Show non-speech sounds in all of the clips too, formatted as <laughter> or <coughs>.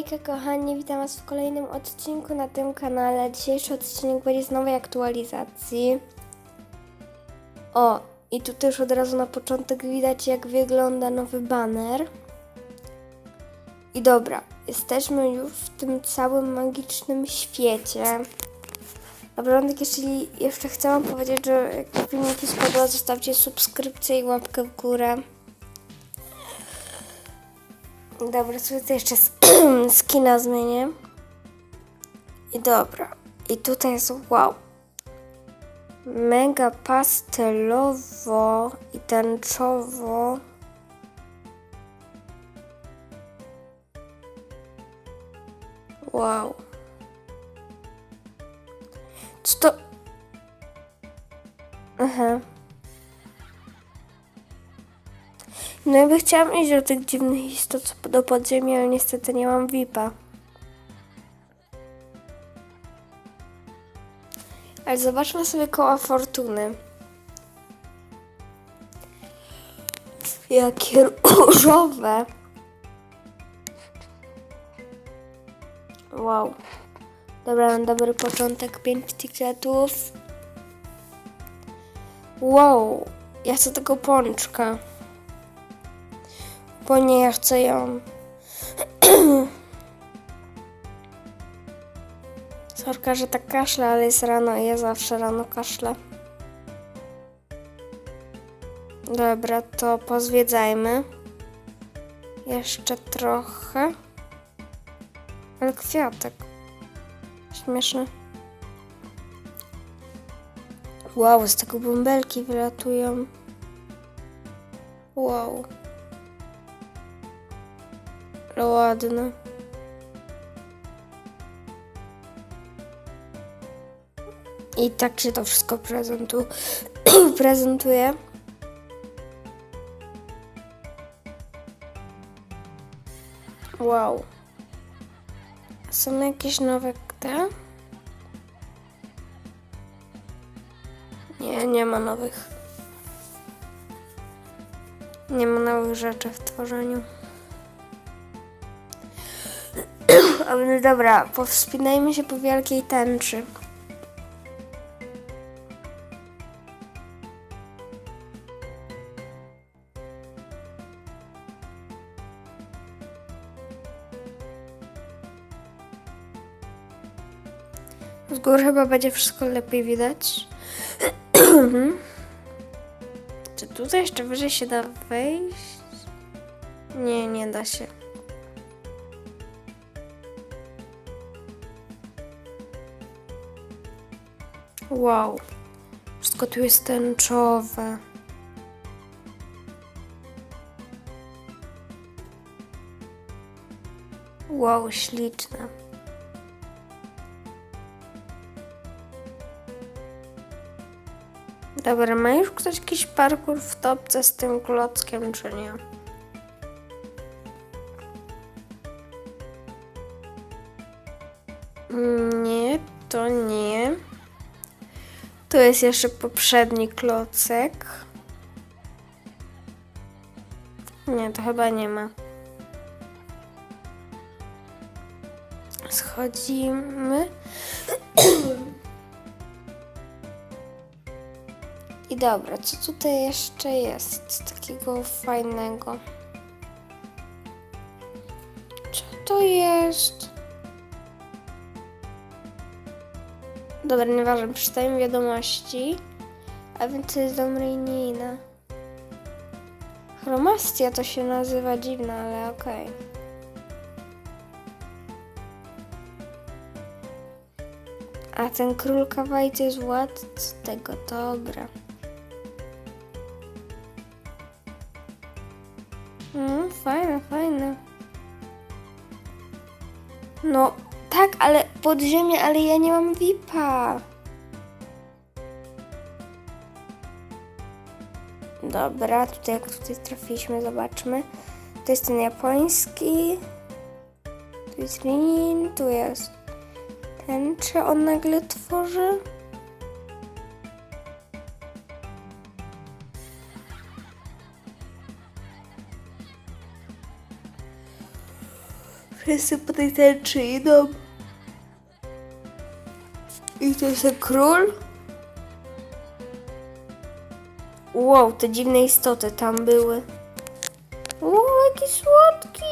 Hejka kochani, witam was w kolejnym odcinku na tym kanale. Dzisiejszy odcinek będzie z nowej aktualizacji. O, i tu też od razu na początek widać jak wygląda nowy banner. I dobra, jesteśmy już w tym całym magicznym świecie. Na początek, jeśli jeszcze chcę wam powiedzieć, że jak film jakiś spodobał, zostawcie subskrypcję i łapkę w górę. Dobra, to jeszcze sk- <clears throat> skina zmienię. I dobra. I tutaj jest wow. Mega pastelowo i tęczowo. Wow. Co to? Aha. No ja by chciałam iść do tych dziwnych istot do podziemia, ale niestety nie mam VIPa. Ale zobaczmy sobie koła fortuny. Jakie różowe. Wow. Dobra, mam dobry początek. 5 tiketów. Wow. Ja chcę tego pączka. Bo nie, chcę ją. <clears throat> Sorka, że tak kaszle, ale jest rano i ja zawsze rano kaszlę. Dobra, to pozwiedzajmy. Jeszcze trochę. Ale kwiatek. Śmieszny. Wow, z tego bąbelki wylatują. Wow. Ale ładne. I tak się to wszystko prezentu <clears throat> prezentuje. Wow. Są jakieś nowe te? Nie, nie ma nowych. Nie ma nowych rzeczy w tworzeniu. Ale dobra, powspinajmy się po wielkiej tęczy. Z góry chyba będzie wszystko lepiej widać. <clears throat> Czy tutaj jeszcze wyżej się da wejść? Nie, nie da się. Wow. Wszystko tu jest tęczowe. Wow, śliczne. Dobra, ma już ktoś jakiś parkour w topce z tym klockiem, czy nie? Nie, to nie. Tu jest jeszcze poprzedni klocek. Nie, to chyba nie ma. Schodzimy. I dobra, co tutaj jeszcze jest takiego fajnego? Co to jest? Dobra, nieważne, przeczytajmy wiadomości. A więc jest dom Reinina. Chromastia to się nazywa dziwna, ale okej. A ten król kawaj to jest władca tego, dobra. Mm, fajne, fajne. No, tak, ale podziemie, ale ja nie mam VIPa. Dobra, tutaj jak tutaj trafiliśmy, zobaczmy. To jest ten japoński. Tu jest Rin, tu jest ten, czy on nagle tworzy? Tęczy idą. I to jest król? Wow, te dziwne istoty tam były. Wow, jaki słodki!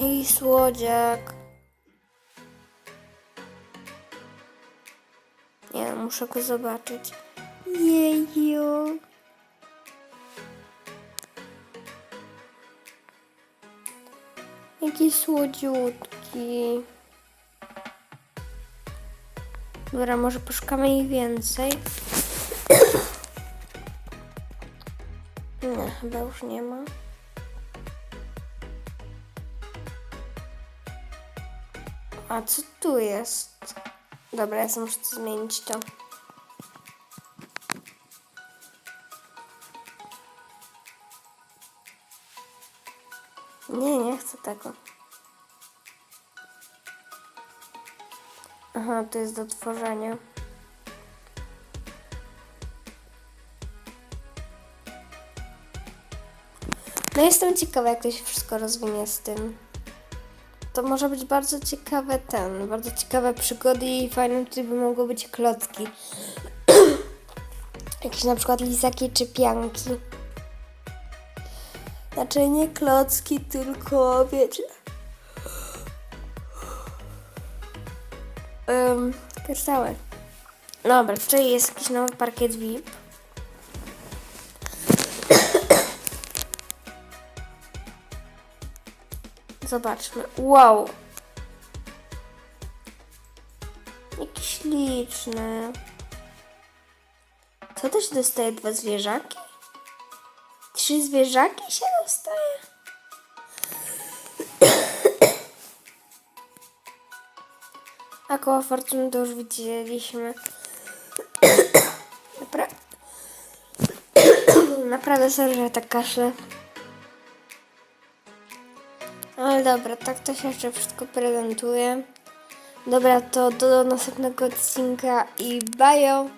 I słodziak. Nie, muszę go zobaczyć. Jeju. Jaki słodziutki. Dobra, może poszukamy ich więcej. <coughs> Nie, chyba już nie ma. A co tu jest? Dobra, ja muszę zmienić to. Nie, nie chcę tego. Aha, to jest do tworzenia. No jestem ciekawa, jak to się wszystko rozwinie z tym. To może być bardzo ciekawe ten, bardzo ciekawe przygody i fajne tutaj by mogły być klocki. <clears throat> Jakieś na przykład lizaki czy pianki. Znaczy nie klocki, tylko wiecie. Um, kryształy. Dobra, tutaj jest jakiś nowy parkiet VIP. Zobaczmy. Wow. Jaki śliczny. Co się dostaje? Dwa zwierzaki? Trzy zwierzaki się dostaje? <coughs> A koło fortuny to już widzieliśmy. <coughs> Napra <coughs> Naprawdę sorry, że tak kaszlę. Ale dobra, tak to się jeszcze wszystko prezentuje. Dobra, to do następnego odcinka i bajo!